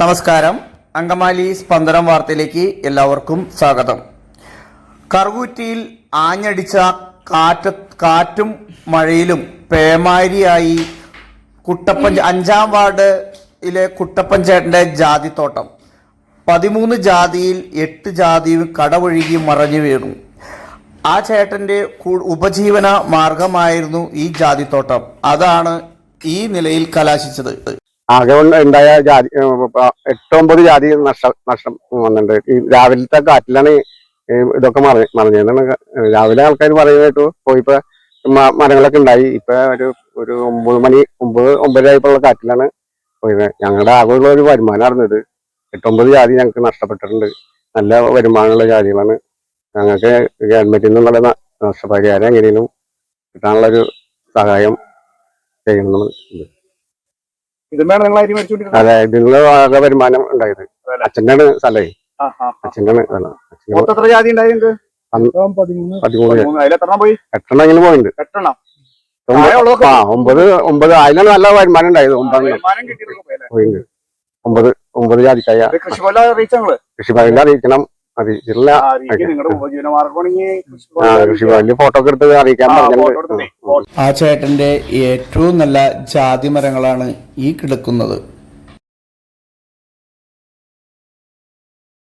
നമസ്കാരം. അങ്കമാലി സ്പന്ദനം വാർത്തയിലേക്ക് എല്ലാവർക്കും സ്വാഗതം. കറുകുറ്റിയിൽ ആഞ്ഞടിച്ച കാറ്റ് കാറ്റും മഴയിലും പേമാരിയായി കുട്ടപ്പൻ അഞ്ചാം വാർഡിലെ കുട്ടപ്പഞ്ചേട്ടന്റെ ജാതിത്തോട്ടം. പതിമൂന്ന് ജാതിയിൽ എട്ട് ജാതിയും കടവൊഴുകി മറഞ്ഞു വീണു. ആ ചേട്ടന്റെ ഉപജീവന മാർഗമായിരുന്നു ഈ ജാതിത്തോട്ടം. അതാണ് ഈ നിലയിൽ കലാശിച്ചത്. ആകെ ഉണ്ട- ഉണ്ടായ ജാതി എട്ടൊമ്പത് ജാതി നഷ്ടം നഷ്ടം വന്നിട്ടുണ്ട്. ഈ രാവിലത്തെ കാറ്റിലാണ് ഇതൊക്കെ മറ മറിഞ്ഞതെന്നാണ് രാവിലെ ആൾക്കാർ പറയുന്നത് കേട്ടു. പോയിപ്പോ മരങ്ങളൊക്കെ ഉണ്ടായി. ഇപ്പൊ ഒരു ഒരു ഒമ്പത് മണി ഒമ്പത് ഒമ്പതരായപ്പോഴുള്ള കാറ്റിലാണ് പോയത്. ഞങ്ങളുടെ ആകെയുള്ള ഒരു വരുമാനം അറിഞ്ഞത് എട്ടൊമ്പത് ജാതി ഞങ്ങൾക്ക് നഷ്ടപ്പെട്ടിട്ടുണ്ട്. നല്ല വരുമാനമുള്ള ജാതികളാണ്. ഞങ്ങൾക്ക് ഗവൺമെന്റിൽ നിന്നുള്ള നഷ്ടപരിഹാരം എങ്ങനെയും കിട്ടാനുള്ള ഒരു സഹായം ചെയ്യണമെന്ന് ഇതുമാണ് നിങ്ങൾ അരി മേടിച്ചോണ്ടിരുന്നത്? അതെ ഇതിനുള്ള ആകെ വരുമാനം ഉണ്ടായത്? അച്ഛന്റെ സ്ഥലേ. അച്ഛന്റെ മൊത്തം എത്ര ജാതി ഉണ്ടായിട്ടുണ്ട് പതിമൂന്ന്. പതിമൂന്ന്. പോയി? എട്ടെണ്ണെങ്കിലും പോയിട്ടുണ്ട് എട്ടെണ്ണം ഒമ്പത്- താഴെയുള്ളതൊക്കെ ആ ഒമ്പത് ഒമ്പത് അതിലാണ് നല്ല വരുമാനം ഉണ്ടായത്. ഒമ്പത് ഒമ്പത് ജാതിക്കായ. കൃഷി കൃഷിഭവനിൽ അറിയിച്ച നിങ്ങൾ? കൃഷിഭവനിൽ അറിയിക്കണം കൃഷിഭവനിൽ ഫോട്ടോ ഒക്കെ എടുത്ത് അറിയിക്കാൻ പറഞ്ഞിട്ടുണ്ട് ആ ചേട്ടന്റെ ഏറ്റവും നല്ല ജാതി മരങ്ങളാണ് ഈ കിടക്കുന്നത്.